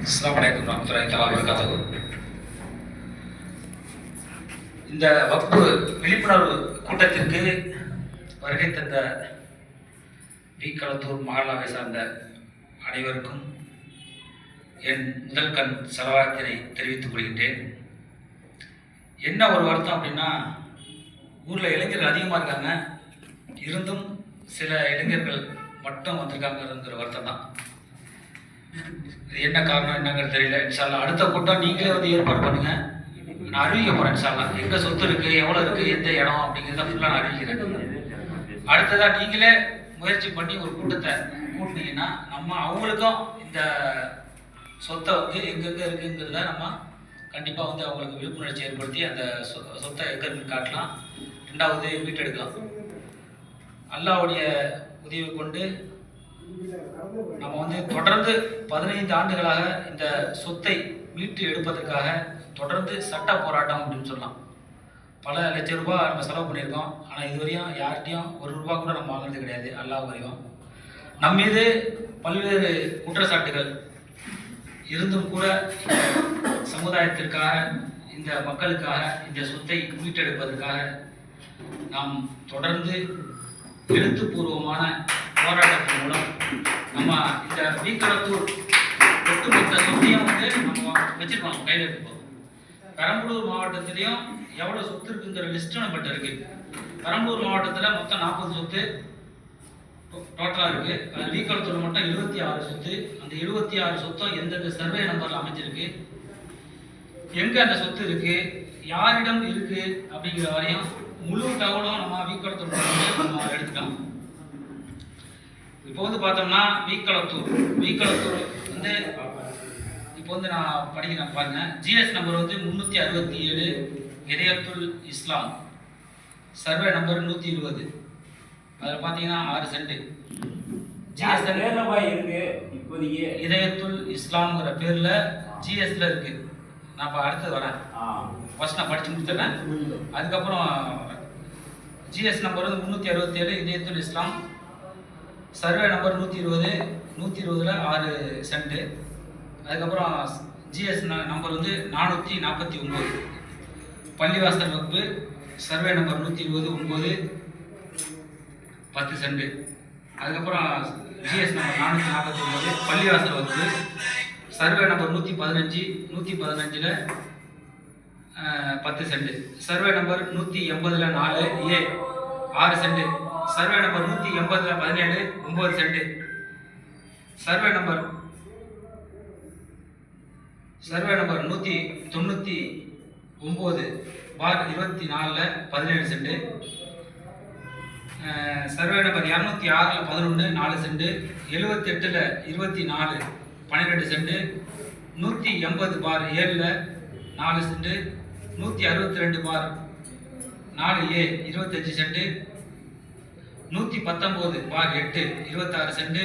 அஸ்ஸலாமு அலைக்கும் வரமத்துல்லாஹி தஆலா வபரகாத்துஹு. இந்த வக்பு விழிப்புணர்வு கூட்டத்திற்கு வருகை தந்த வீக்களத்தூர் மகாலாவை சார்ந்த அனைவருக்கும் என் முதல் கண் செலவாத்தினை தெரிவித்துக் கொள்கின்றேன். என்ன ஒரு வருத்தம் அப்படின்னா ஊரில் இளைஞர்கள் அதிகமாக இருக்காங்க. இருந்தும் சில இளைஞர்கள் மட்டும் வந்திருக்காங்கிறங்கிற வருத்தம் தான் இது என்ன காரணம் என்னங்கிறது தெரியல. இன்ஷால்லா அடுத்த கூட்டம் நீங்களே வந்து ஏற்பாடு பண்ணுங்க. நான் அறிவிக்க போறேன் இன்ஷால்லா எங்க சொத்து இருக்கு எவ்வளவு இருக்கு எந்த இடம் அப்படிங்கிறத ஃபுல்லா நான் அறிவிக்கிறேன். அடுத்ததா நீங்களே முயற்சி பண்ணி ஒரு கூட்டத்தை கூட்டினீங்கன்னா நம்ம அவங்களுக்கும் இந்த சொத்தை வந்து எங்கெங்க இருக்குங்கிறத நம்ம கண்டிப்பா வந்து அவங்களுக்கு விழிப்புணர்ச்சி ஏற்படுத்தி அந்த சொ- சொத்தை எங்க காட்டலாம். ரெண்டாவது மீட்டெடுக்கலாம் அல்லாவுடைய உதவி கொண்டு நம்ம வந்து தொடர்ந்து பதினைந்து ஆண்டுகளாக இந்த சொத்தை மீட்டு எடுப்பதற்காக தொடர்ந்து சட்ட போராட்டம் அப்படின்னு சொல்லலாம். பல லட்சம் ரூபாய் நம்ம செலவு பண்ணியிருக்கோம். ஆனால் இதுவரையும் யார்கிட்டையும் ஒரு ரூபா கூட நம்ம வாங்குறது கிடையாது அல்லாஹ் வரையும். நம் மீது பல்வேறு குற்றச்சாட்டுகள் இருந்தும் கூட சமுதாயத்திற்காக இந்த மக்களுக்காக இந்த சொத்தை மீட்டெடுப்பதற்காக நாம் தொடர்ந்து எழுத்துப்பூர்வமான போராட்டத்தின் மூலம் நம்ம இந்த வீக்கடத்தூர் ஒட்டுமொத்த சொத்தையும் வந்து நம்ம வச்சிருக்கோம் கையில் எடுத்துப்போம் பெரம்பலூர் மாவட்டத்திலையும் எவ்வளோ சொத்து இருக்குங்கிற லிஸ்ட்டு நம்மகிட்ட இருக்கு. பெரம்பலூர் மாவட்டத்தில் மொத்தம் நாற்பது சொத்து டோட்டலாக இருக்கு. அது வீக்கடத்தூர் மட்டும் இருபத்தி ஆறு சொத்து. அந்த எழுபத்தி ஆறு சொத்தும் எந்தெந்த சர்வே நம்பரில் அமைஞ்சிருக்கு எங்கே அந்த சொத்து இருக்கு யாரிடம் இருக்கு அப்படிங்கிற வரையும் முழு தகவலும் நம்ம வீக்களத்தூர் நம்ம எடுத்துட்டோம் இப்போ வந்து பார்த்தோம்னா வீக்களத்தூர் வீக்களத்தூர் வந்து இப்போ வந்து நான் படிக்கிறேன் பாருங்க. ஜிஎஸ் நம்பர் வந்து முந்நூற்றி அறுபத்தி ஏழு இதயத்துல் இஸ்லாம். சர்வே நம்பர் நூற்றி இருபது. அதில் பார்த்தீங்கன்னா ஆறு சென்ட் ஜிஎஸ் இருக்கு? இப்போதைக்கு. இதயத்துல் இஸ்லாம்ங்கிற பேரில் ஜிஎஸ்ல இருக்கு. நான் இப்போ அடுத்து வரேன். ஃபர்ஸ்ட் நான் படிச்சு முடிச்சிடுறேன். அதுக்கப்புறம் ஜிஎஸ் நம்பர் வந்து முந்நூற்றி அறுபத்தேழு இதயத்துல் இஸ்லாம். சர்வே நம்பர் நூற்றி இருபது நூற்றி இருபதில் ஆறு சென்ட்டு அதுக்கப்புறம் ஜிஎஸ் நம்பர் வந்து நானூற்றி நாற்பத்தி ஒம்பது. பள்ளிவாசல் வகுப்பு சர்வே நம்பர் நூற்றி இருபது ஒம்பது பத்து சென்ட் அதுக்கப்புறம் ஜிஎஸ் நம்பர் நானூற்றி நாற்பத்தி ஒம்பது பள்ளிவாசல் வகுப்பு சர்வே நம்பர் நூற்றி பதினஞ்சு நூற்றி பதினஞ்சில் பத்து சென்ட் சர்வே நம்பர் நூற்றி எண்பதில் நாலு ஏ ஆறு சென்ட் சர்வே நம்பர் நூற்றி எண்பதில் பதினேழு ஒம்பது cent survey number survey number நூற்றி தொண்ணூற்றி ஒம்பது பார் இருபத்தி நாலில் பதினேழு செண்டு சர்வே நம்பர் இரநூத்தி ஆறில் பதினொன்று நாலு செண்டு எழுபத்தெட்டில் இருபத்தி நாலு பன்னிரெண்டு செண்டு நூற்றி எண்பது பார் ஏழில் நாலு செண்டு நூற்றி அறுபத்தி ரெண்டு பார் நாலு ஏ இருபத்தஞ்சி செண்டு நூற்றி பத்தொம்போது பார் எட்டு இருபத்தாறு சென்ட்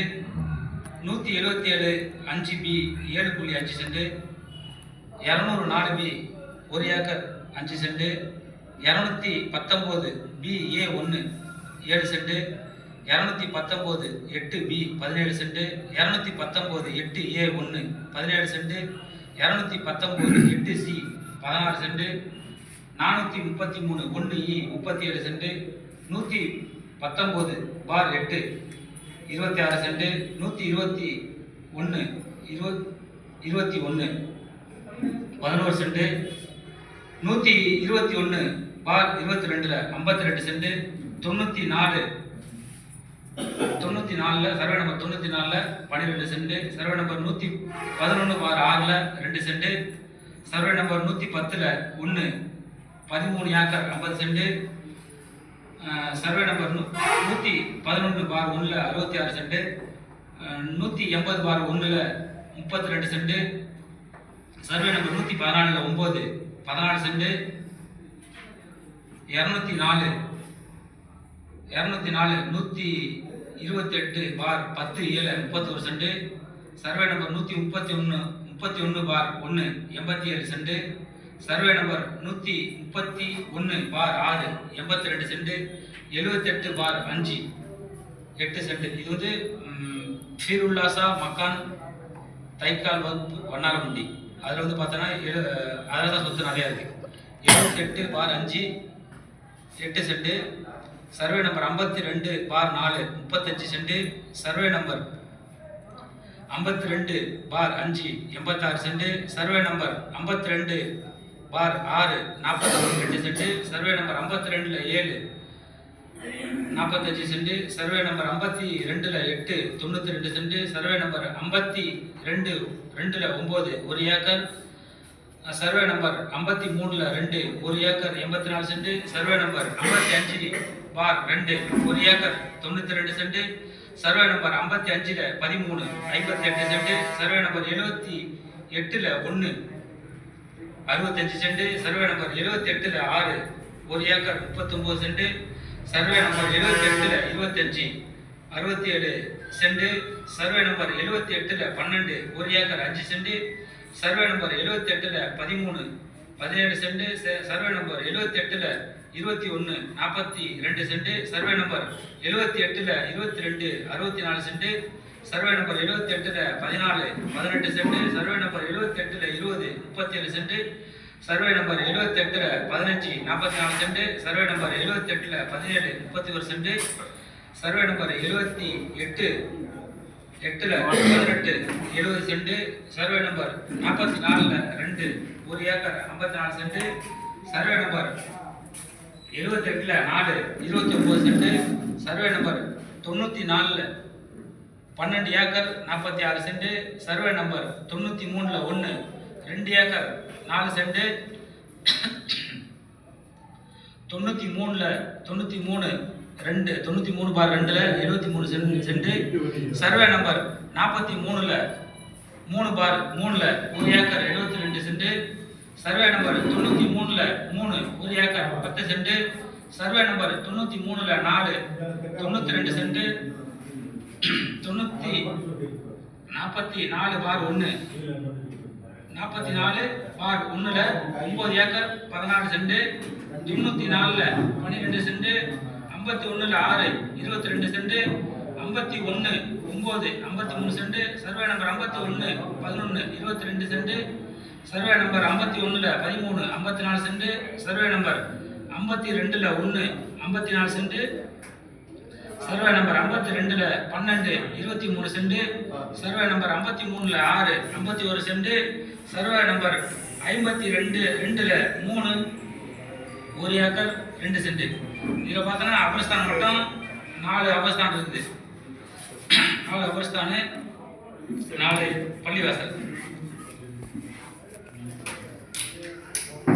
நூற்றி எழுபத்தி ஏழு அஞ்சு பி ஏழு புள்ளி அஞ்சு சென்ட் இரநூறு நாலு பி ஒரு ஏக்கர் அஞ்சு சென்ட் இரநூத்தி பத்தொம்போது பி ஏ ஒன்று ஏழு சென்ட் இரநூத்தி பத்தொம்போது எட்டு பி பதினேழு சென்ட் இரநூத்தி பத்தொம்போது எட்டு ஏ ஒன்று பதினேழு சென்ட் இரநூத்தி பத்தொம்போது எட்டு சி பதினாறு சென்ட் நானூற்றி முப்பத்தி மூணு ஒன்று இ முப்பத்தி ஏழு சென்ட் நூற்றி பத்தொம்போது பார் எட்டு இருபத்தி ஆறு சென்ட் நூற்றி இருபத்தி ஒன்று இருபத் இருபத்தி ஒன்று பதினோரு சென்ட் நூற்றி இருபத்தி ஒன்று பார் இருபத்தி ரெண்டில் ஐம்பத்தி ரெண்டு சென்ட் தொண்ணூற்றி நாலு தொண்ணூற்றி நாலில் சர்வே நம்பர் தொண்ணூற்றி நாலில் பன்னிரெண்டு சென்ட் சர்வே நம்பர் நூற்றி பதினொன்று பார் ஆறில் ரெண்டு சென்ட் சர்வே நம்பர் நூற்றி பத்தில் ஒன்று பதிமூணு ஏக்கர் ஐம்பது சென்ட் சர்வே நம்பர் நூ நூற்றி பதினொன்று பார் ஒன்றில் அறுபத்தி ஆறு செண்டு நூற்றி எண்பது பார் ஒன்றில் முப்பத்தி ரெண்டு சென்ட் சர்வே நம்பர் நூற்றி பதினாலில் ஒம்பது பதினாலு செண்டு இரநூத்தி நாலு இரநூத்தி நாலு நூற்றி இருபத்தெட்டு பார் பத்து ஏழு முப்பத்தொரு செண்டு சர்வே நம்பர் நூற்றி முப்பத்தி ஒன்று முப்பத்தி ஒன்று பார் ஒன்று எண்பத்தி ஏழு செண்டு சர்வே நம்பர் நூற்றி முப்பத்தி ஒன்று பார் ஆறு எண்பத்தி ரெண்டு சென்ட் எழுபத்தெட்டு பார் அஞ்சு எட்டு சென்ட். இது வந்து ஃபீருல்லாசா மக்கான் தைக்கால் வகுப்பு வண்ணாரமுண்டி அதில் வந்து பார்த்தோன்னா எழு அதில் தான் சொத்து நிறையா இருக்குது எழுபத்தெட்டு பார் அஞ்சு எட்டு செண்டு சர்வே நம்பர் ஐம்பத்தி ரெண்டு பார் நாலு முப்பத்தஞ்சு செண்டு சர்வே நம்பர் ஐம்பத்தி ரெண்டு பார் அஞ்சு எண்பத்தாறு சென்ட். சர்வே நம்பர் ஐம்பத்தி ரெண்டு பார் ஆறு நாற்பத்தி ரெண்டு சென்ட் சர்வே நம்பர் ஐம்பத்தி ரெண்டில் ஏழு. நாற்பத்தஞ்சு செண்டு சர்வே நம்பர் ஐம்பத்தி ரெண்டில் எட்டு தொண்ணூற்றி ரெண்டு செண்டு சர்வே நம்பர் ஐம்பத்தி ரெண்டு ரெண்டில் ஒம்பது ஒரு ஏக்கர். சர்வே நம்பர் ஐம்பத்தி மூணில் ரெண்டு ஒரு ஏக்கர் எண்பத்தி நாலு செண்டு சர்வே நம்பர் ஐம்பத்தி அஞ்சு பார் ரெண்டு ஒரு ஏக்கர் தொண்ணூற்றி ரெண்டு செண்டு சர்வே நம்பர் ஐம்பத்தி அஞ்சில் பதிமூணு ஐம்பத்தி எட்டு செண்டு சர்வே நம்பர் எழுபத்தி எட்டில் ஒன்று அறுபத்தஞ்சு சென்ட் சர்வே நம்பர் எழுபத்தி எட்டில் ஆறு ஒரு ஏக்கர் முப்பத்தொம்போது சென்ட் சர்வே நம்பர் எழுபத்தி எட்டில் இருபத்தஞ்சி அறுபத்தி ஏழு சென்ட் சர்வே நம்பர் எழுபத்தி எட்டில் பன்னெண்டு ஒரு ஏக்கர் அஞ்சு சென்ட் சர்வே நம்பர் எழுபத்தி எட்டில் பதிமூணு பதினேழு சென்ட் சர்வே நம்பர் எழுபத்தி எட்டில் இருபத்தி ஒன்று நாற்பத்தி ரெண்டு சென்ட் சர்வே நம்பர் எழுபத்தி எட்டில் இருபத்தி ரெண்டு அறுபத்தி நாலு சென்ட் சர்வே நம்பர் இருபத்தி எட்டுல பதினாலு பதினெட்டு சென்ட் சர்வே நம்பர் இருபத்தி எட்டுல இருபது முப்பத்தி ஏழு சென்ட் சர்வே நம்பர் எழுபத்தி எட்டுல பதினஞ்சு நாற்பத்தி நாலு சென்ட் சர்வே நம்பர் எழுபத்தி எட்டுல பதினேழு முப்பத்தி ஒரு சென்ட் சர்வே நம்பர் எழுபத்தி எட்டு எட்டில் பதினெட்டு எழுபது சென்ட் சர்வே நம்பர் நாற்பத்தி நாலில் ரெண்டு ஒரு ஏக்கர் ஐம்பத்தி நாலு சென்ட் சர்வே நம்பர் எழுபத்தெட்டில் நாலு இருபத்தி ஒன்பது சென்ட் சர்வே நம்பர் தொண்ணூற்றி நாலில் பன்னெண்டு ஏக்கர் நாற்பத்தி ஆறு சென்ட் சர்வே நம்பர் தொண்ணூற்றி மூணில் ஒன்று ரெண்டு ஏக்கர் நாலு சென்ட். தொண்ணூற்றி மூணில் தொண்ணூற்றி மூணு ரெண்டு தொண்ணூற்றி மூணு பார் ரெண்டில் எழுபத்தி மூணு சென்ட் சென்ட். சர்வே நம்பர் நாற்பத்தி மூணில் மூணு பார் மூணில் ஒரு ஏக்கர் எழுபத்தி ரெண்டு சென்ட். சர்வே நம்பர் தொண்ணூற்றி மூணில் மூணு ஒரு ஏக்கர் பத்து சென்ட். சர்வே நம்பர் தொண்ணூற்றி மூணில் நாலு தொண்ணூற்றி ரெண்டு சென்ட். தொண்ணூற்றி நாற்பத்தி நாலு பார் ஒன்று நாற்பத்தி நாலு பார் ஒன்றில் ஒம்பது ஏக்கர் பதினாலு சென்ட் தொண்ணூற்றி நாலில் பன்னிரெண்டு சென்ட் ஐம்பத்தி ஒன்றில் ஆறு இருபத்தி ரெண்டு சென்ட் ஐம்பத்தி ஒன்று ஒம்பது ஐம்பத்தி மூணு சென்ட் சர்வே நம்பர் ஐம்பத்தி ஒன்று பதினொன்று இருபத்தி ரெண்டு சென்ட் சர்வே நம்பர் ஐம்பத்தி ஒன்றில் பதிமூணு ஐம்பத்தி நாலு சென்ட் சர்வே நம்பர் ஐம்பத்தி ரெண்டில் ஒன்று ஐம்பத்தி நாலு சென்ட் சர்வே நம்பர் ஐம்பத்தி ரெண்டுல பன்னெண்டு இருபத்தி மூணு சென்ட் சர்வே நம்பர் ஐம்பத்தி மூணுல ஆறு ஐம்பத்தி ஒரு சென்ட் சர்வே நம்பர் ஐம்பத்தி ரெண்டு ரெண்டுல மூணு ஒரு ஏக்கர் ரெண்டு சென்ட். இதில் பார்த்தோன்னா அபஸ்தான் மட்டும் நாலு அபஸ்தான் இருக்குது. நாலு அபஸ்தானு நாலு பள்ளிவாசல்.